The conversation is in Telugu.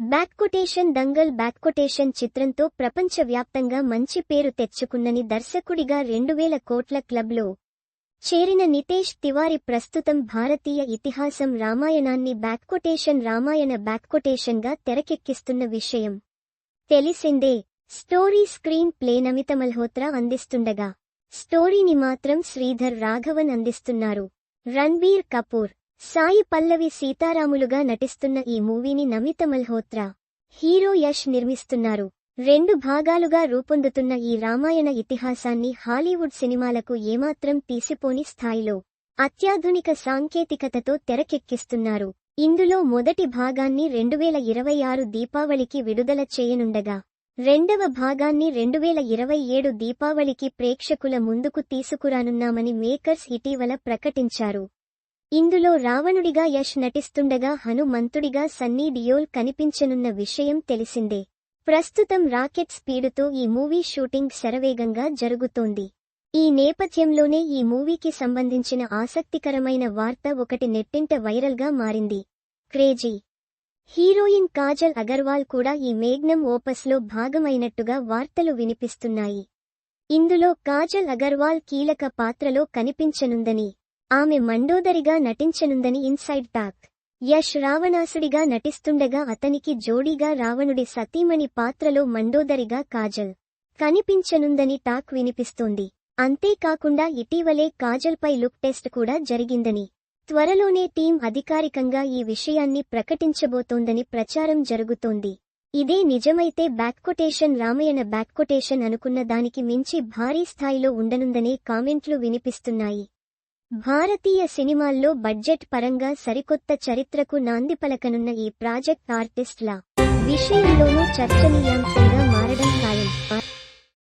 బ్యాక్కొటేషన్ దంగల్ బ్యాక్కొటేషన్ చిత్రంతో ప్రపంచవ్యాప్తంగా మంచి పేరు తెచ్చుకున్నని దర్శకుడిగా రెండువేల కోట్ల క్లబ్లో చేరిన నితేష్ తివారి ప్రస్తుతం భారతీయ ఇతిహాసం రామాయణాన్ని బ్యాక్కొటేషన్ రామాయణ బ్యాక్కొటేషన్గా తెరకెక్కిస్తున్న విషయం తెలిసిందే. Story screenplay Namit Malhotra అందిస్తుండగా స్టోరీని మాత్రం శ్రీధర్ రాఘవన్ అందిస్తున్నారు. రణ్బీర్ కపూర్ సాయి పల్లవి సీతారాములుగా నటిస్తున్న ఈ మూవీని నమిత మల్హోత్రా హీరో యష్ నిర్మిస్తున్నారు. రెండు భాగాలుగా రూపొందుతున్న ఈ రామాయణ ఇతిహాసాన్ని హాలీవుడ్ సినిమాలకు ఏమాత్రం తీసిపోని స్థాయిలో అత్యాధునిక సాంకేతికతతో తెరకెక్కిస్తున్నారు. ఇందులో మొదటి భాగాన్ని రెండువేల ఇరవై ఆరు దీపావళికి విడుదల చేయనుండగా రెండవ భాగాన్ని రెండువేల ఇరవై ఏడు దీపావళికి ప్రేక్షకుల ముందుకు తీసుకురానున్నామని మేకర్స్ ఇటీవల ప్రకటించారు. ఇందులో రావణుడిగా యష్ నటిస్తుండగా హనుమంతుడిగా సన్నీ డియోల్ కనిపించనున్న విషయం తెలిసిందే. ప్రస్తుతం రాకెట్ స్పీడుతో ఈ మూవీ షూటింగ్ శరవేగంగా జరుగుతోంది. ఈ నేపథ్యంలోనే ఈ మూవీకి సంబంధించిన ఆసక్తికరమైన వార్త ఒకటి నెట్టింట వైరల్గా మారింది. క్రేజీ. హీరోయిన్ కాజల్ అగర్వాల్ కూడా ఈ మేఘ్నం ఓపస్లో భాగమైనట్టుగా వార్తలు వినిపిస్తున్నాయి. ఇందులో కాజల్ అగర్వాల్ కీలక పాత్రలో కనిపించనుందని ఆమె మండోదరిగా నటించనుందని ఇన్సైడ్ టాక్. యష్ రావణాసుడిగా నటిస్తుండగా అతనికి జోడీగా రావణుడి సతీమణి పాత్రలో మండోదరిగా కాజల్ కనిపించనుందని టాక్ వినిపిస్తోంది. అంతేకాకుండా ఇటీవలే కాజల్పై లుక్ టెస్ట్ కూడా జరిగిందని త్వరలోనే టీం అధికారికంగా ఈ విషయాన్ని ప్రకటించబోతోందని ప్రచారం జరుగుతోంది. ఇదే నిజమైతే బ్యాక్కొటేషన్ రామాయణ బ్యాక్కొటేషన్ అనుకున్న దానికి మించి భారీ స్థాయిలో ఉండనుందనే కామెంట్లు వినిపిస్తున్నాయి. భారతీయ సినిమాల్లో బడ్జెట్ పరంగా సరికొత్త చరిత్రకు నాంది పలకనున్న ఈ ప్రాజెక్ట్ ఆర్టిస్ట్ల విషయంలోనూ చర్చనీయాంశంగా మారడం ఖాయం.